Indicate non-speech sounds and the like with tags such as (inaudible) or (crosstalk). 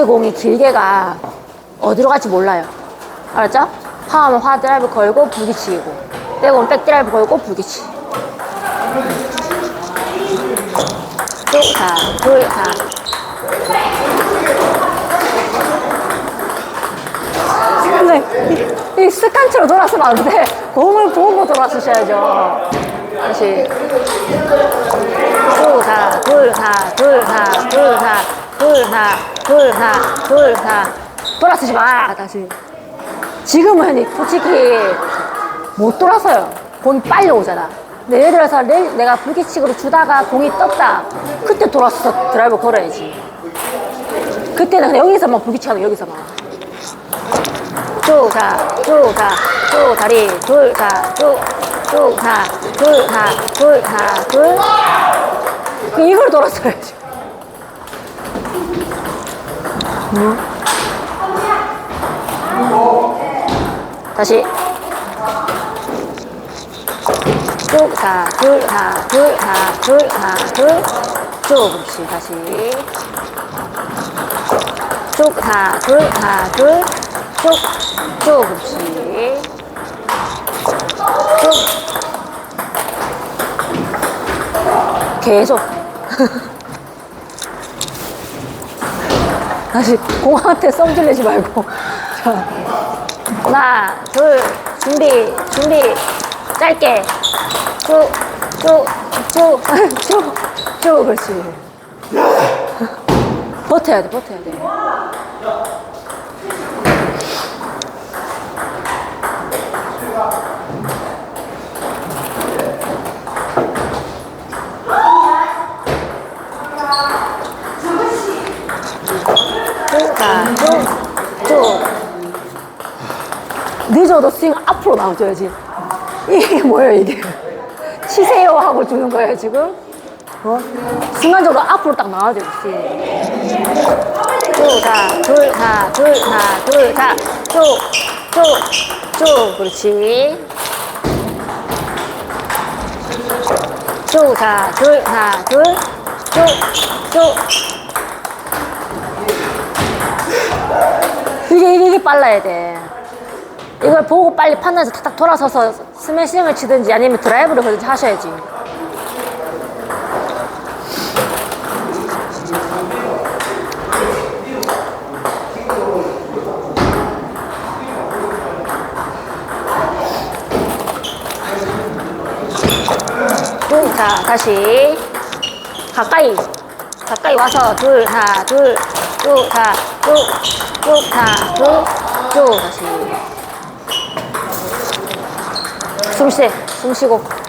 카트 공이 길게 가 어디로 갈지 몰라요. 알았죠? 파하면 화 드라이브 걸고 부딪히고 백은 백 드라이브 걸고 하, 둘, 하. 근데 이, 이 습관처럼 돌았으면 안 돼. 공을 보고 돌았으셔야죠. 다시. 둘, 하, 둘, 하, 둘, 하, 둘, 하, 둘, 하. 돌아서지 마. 다시. 지금은 솔직히 못 돌아서요. 공이 빨리 오잖아. 근데 예를 들어서 내, 내가 불규칙으로 주다가 공이 떴다. 그때 돌아서 드라이브 걸어야지. 그때는 그냥 여기서만 불규칙하게 여기서만. 쭉 가, 쭉 가, 쭉 다리, 둘 가, 둘 가, 둘 이걸 돌았어야지. 다시. 쭉, 하, 둘, 하, 둘, 하, 둘, 하, 둘. 쭉, 그렇지. 다시. 쭉, 하, 둘, 하, 둘. 쭉, 쭉, 그렇지. 쭉. 계속. (laughs) 다시 공한테 썸질내지 말고. 자. 하나, 둘, 준비, 준비, 짧게. 쭉, 쭉, 쭉, (laughs) 쭉, 쭉, 그렇지. 버텨야 돼, 버텨야 돼. 쭉, 쭉. 늦어도 스윙 앞으로 나와줘야지. 이게 뭐예요, 이게? 치세요 하고 주는 거예요, 지금? 어? 순간적으로 앞으로 딱 나와줘야지, 스윙. 쭉, 가, 둘, 가, 둘, 가, 둘, 가, 쭉, 쭉, 쭉. 그렇지. 쭉, 가, 둘, 가, 둘, 쭉, 쭉. 빨라야 돼. 이걸 보고 빨리 판단해서 탁탁 돌아서서 스매싱을 치든지 아니면 드라이브를 걸든지 하셔야지. 쭉, 자, 다시. 가까이. 가까이 와서 둘, 하, 둘, 쭉, 하, 쭉, 쭉, 다시. 숨 쉬, 숨 쉬고.